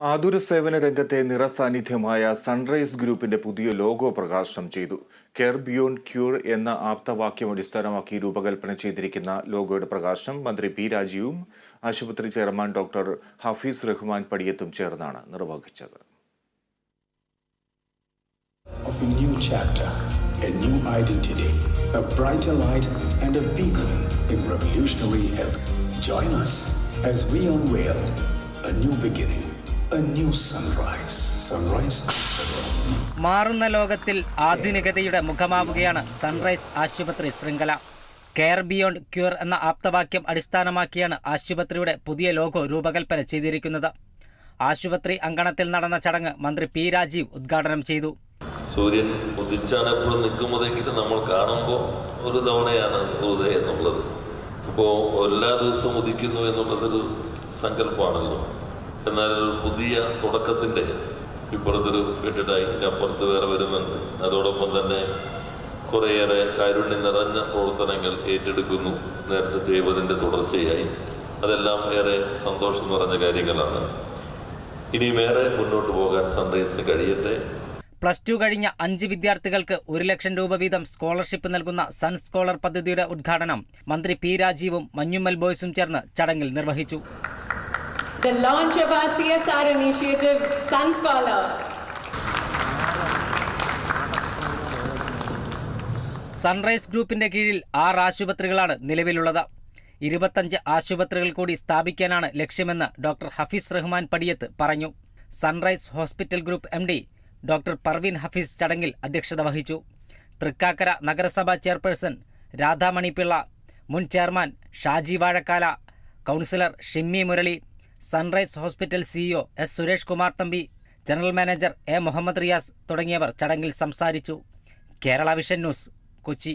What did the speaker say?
ആതുര സേവന രംഗത്തെ നിറസാന്നിധ്യമായ സൺറൈസ് ഗ്രൂപ്പിന്റെ പുതിയ ലോഗോ പ്രകാശനം ചെയ്തു. കെയർ ബിയോണ്ട് ക്യൂർ എന്ന ആപ്തവാക്യം അടിസ്ഥാനമാക്കി രൂപകൽപ്പന ചെയ്തിരിക്കുന്ന ലോഗോയുടെ പ്രകാശനം മന്ത്രി പി രാജീവും ആശുപത്രി ചെയർമാൻ ഡോക്ടർ ഹഫീസ് റഹ്മാൻ പടിയത്തും ചേർന്നാണ് നിർവഹിച്ചത്. A new identity, a brighter light, and a beacon in revolutionary health. Join us as we unveil a new beginning, a new sunrise. Sunrise. മാറുന്ന ലോകത്തിൽ ആധുനികതയുടെ മുഖമാവുകയാണ് സൺറൈസ് ആശുപത്രി ശൃംഖല. കെയർ ബിയോണ്ട് ക്യൂർ എന്ന ആപ്തവാക്യം അടിസ്ഥാനമാക്കിയാണ് ആശുപത്രിയുടെ പുതിയ ലോഗോ രൂപകൽപ്പന ചെയ്തിരിക്കുന്നത്. ആശുപത്രി അങ്കണത്തിൽ നടന്ന ചടങ്ങ് മന്ത്രി പി രാജീവ് ഉദ്ഘാടനം ചെയ്തു. സൂര്യൻ ഉദിച്ചാണ് എപ്പോഴും നിൽക്കുന്നതെങ്കിലും നമ്മൾ കാണുമ്പോൾ ഒരു തവണയാണ് ഉദയം എന്നുള്ളത്. അപ്പോൾ എല്ലാ ദിവസവും ഉദിക്കുന്നു എന്നുള്ളതൊരു സങ്കല്പമാണല്ലോ. എന്നാൽ ഒരു പുതിയ തുടക്കത്തിന്റെ ഇപ്പുറത്തൊരു കെട്ടിടായി അപ്പുറത്ത് വേറെ വരുന്നുണ്ട്. അതോടൊപ്പം തന്നെ കുറേയേറെ കാരുണ്യം നിറഞ്ഞ പ്രവർത്തനങ്ങൾ ഏറ്റെടുക്കുന്നു. നേരത്തെ ചെയ്തതിന്റെ തുടർച്ചയായി. അതെല്ലാം ഏറെ സന്തോഷം നിറഞ്ഞ കാര്യങ്ങളാണ്. ഇനിയും ഏറെ മുന്നോട്ട് പോകാൻ സൺറൈസിന് കഴിയട്ടെ. പ്ലസ് ടു കഴിഞ്ഞ അഞ്ച് വിദ്യാർത്ഥികൾക്ക് ഒരു ലക്ഷം രൂപ വീതം സ്കോളർഷിപ്പ് നൽകുന്ന സൺ സ്കോളർ പദ്ധതിയുടെ ഉദ്ഘാടനം മന്ത്രി പി രാജീവും മഞ്ഞുമ്മൽ ബോയ്സും ചേർന്ന് ചടങ്ങിൽ നിർവഹിച്ചു. The launch of our CSR initiative, Sun Scholar. Sunrise ഗ്രൂപ്പിന്റെ കീഴിൽ ആറ് ആശുപത്രികളാണ് നിലവിലുള്ളത്. ഇരുപത്തഞ്ച് ആശുപത്രികൾ കൂടി സ്ഥാപിക്കാനാണ് ലക്ഷ്യമെന്ന് ഡോക്ടർ ഹഫീസ് റഹ്മാൻ പടിയത്ത് പറഞ്ഞു. Sunrise hospital group M doctor Parveen Hafeez ചടങ്ങിൽ അധ്യക്ഷത വഹിച്ചു. തൃക്കാക്കര നഗരസഭാ ചെയർപേഴ്സൺ രാധാമണിപ്പിള്ള മുൻ chairman Shaji Vazhakkala councillor Shimmy Murali Sunrise hospital CEO S Suresh Kumar Thampi general manager A Muhammad Riyas തുടങ്ങിയവർ ചടങ്ങിൽ സംസാരിച്ചു. Kerala vision news Kochi.